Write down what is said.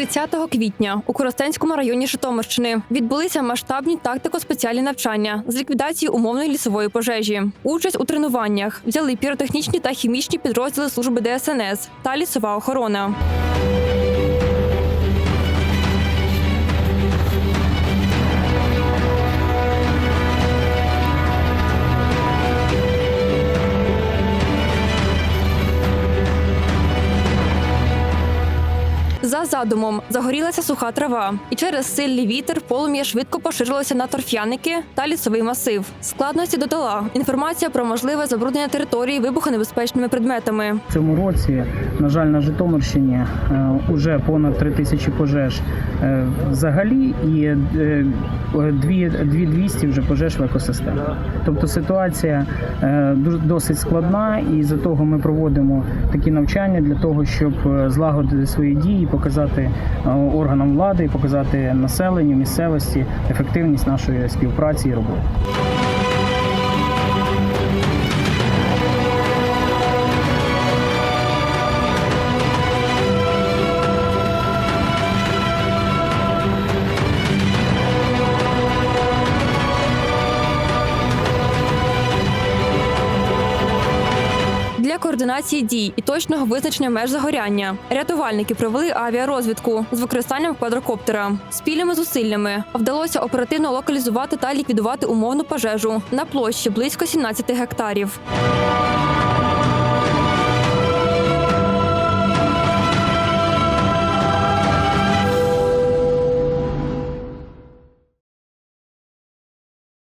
30 квітня у Коростенському районі Житомирщини відбулися масштабні тактико-спеціальні навчання з ліквідації умовної лісової пожежі. Участь у тренуваннях взяли піротехнічні та хімічні підрозділи служби ДСНС та лісова охорона. За задумом загорілася суха трава, і через сильний вітер полум'я швидко поширилося на торф'яники та лісовий масив. Складності додала інформація про можливе забруднення території вибухонебезпечними предметами. В цьому році, на жаль, на Житомирщині вже понад три тисячі пожеж е, взагалі і е, 2200 вже пожеж в екосистемі. Тобто ситуація е, досить складна, і за того ми проводимо такі навчання для того, щоб е, злагодити свої дії, показати е, органам влади, показати населенню місцевості ефективність нашої співпраці і роботи. Координації дій і точного визначення меж загоряння рятувальники провели авіарозвідку з використанням квадрокоптера. Спільними зусиллями вдалося оперативно локалізувати та ліквідувати умовну пожежу на площі близько 17 гектарів.